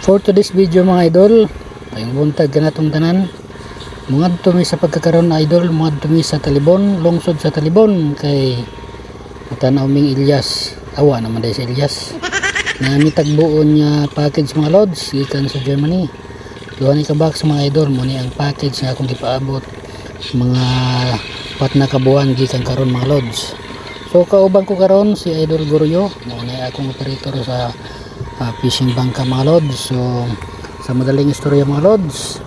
For today's video mga idol, tayong buntag ka natong tanan. Mga tumi sa pagkakaroon idol, mga tumi sa Talibon, lungsod sa Talibon kay Matanaw Ming Ilyas. Awa naman dahil si Ilyas. Na mitagbuon niya package mga lods, gikan sa Germany. Duha ni kabak sa mga idol, muni ang package nga akong gipaabot mga pat na kabuan gikan karon mga lods. So kauban ko karon si Idol Guryo, mo akong operator sa ah, fishing bangka mga lods. So sa madaling istorya mga lods,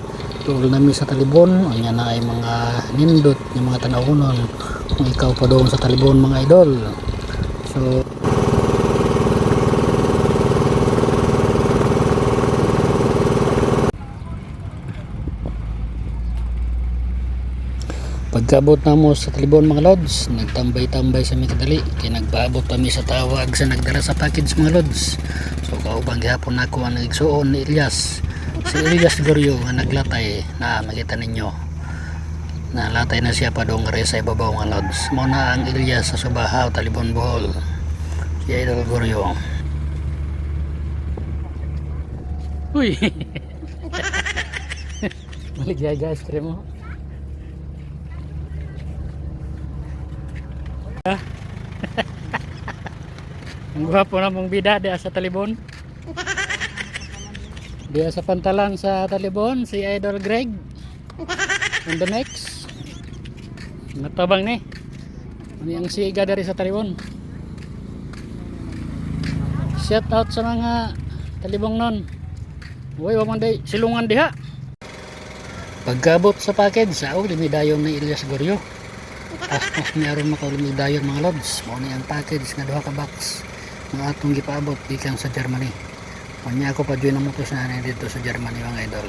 tuol nami sa Talibon, anya na ay mga nindot ng mga tanahunon kung ikaw pa doon sa Talibon mga idol. So Pagkaabot na mo sa Talibon mga lods, nagtambay-tambay sa Mikadali, kaya nagpaabot kami sa tawag sa nagdala sa package mga lods. So kaubang gihapon nako ang nagsuon ni Elias. Si Elias Goryo nga naglatay na makita ninyo. Nalatay na siya pa doon rin sa ibabaw mga lods. Mo na ang Elias sa Subahaw, Talibon Bohol. Si Idol Goryo. Uy! Maligay guys, kaya mo. Ang gwapo na mong bida diya sa Talibon. Diya sa pantalan sa Talibon, si Idol Greg. And the next. Natabang ni. Ano ang siga dari sa Talibon. Shout out sa mga Talibong non. Uy, wag man day silungan diha. Pagkabot sa package, sa uli may dayon ni Elias Goryo. Aspas ni aron makaulong dayon mga lods. Mao ni ang package nga duha ka box nga atong gipaabot gikan sa Germany. Unya ako pa join ang motos na dito sa Germany mga idol.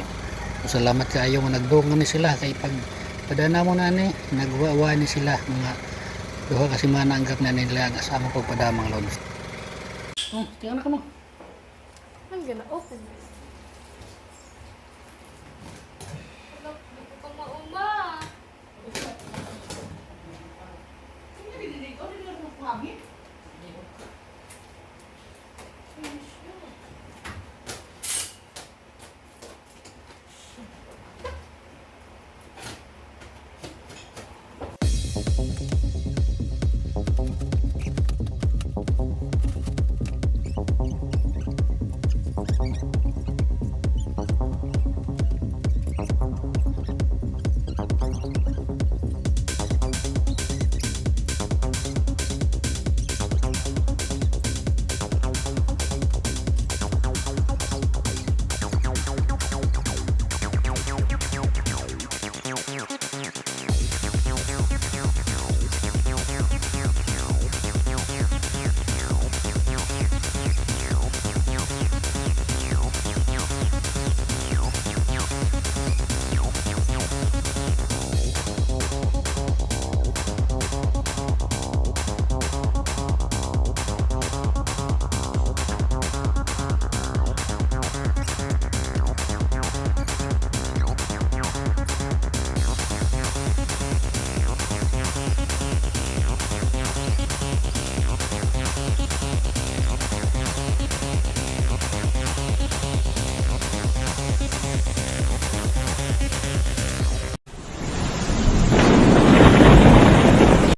So, salamat kaayo nga nagdungan ni sila kay pag padana mo na ni nagwawa ni sila mga duha kasi mana anggap na nila ang asama pagpada mga lods. Oh, tingnan ka mo. I'm gonna open this.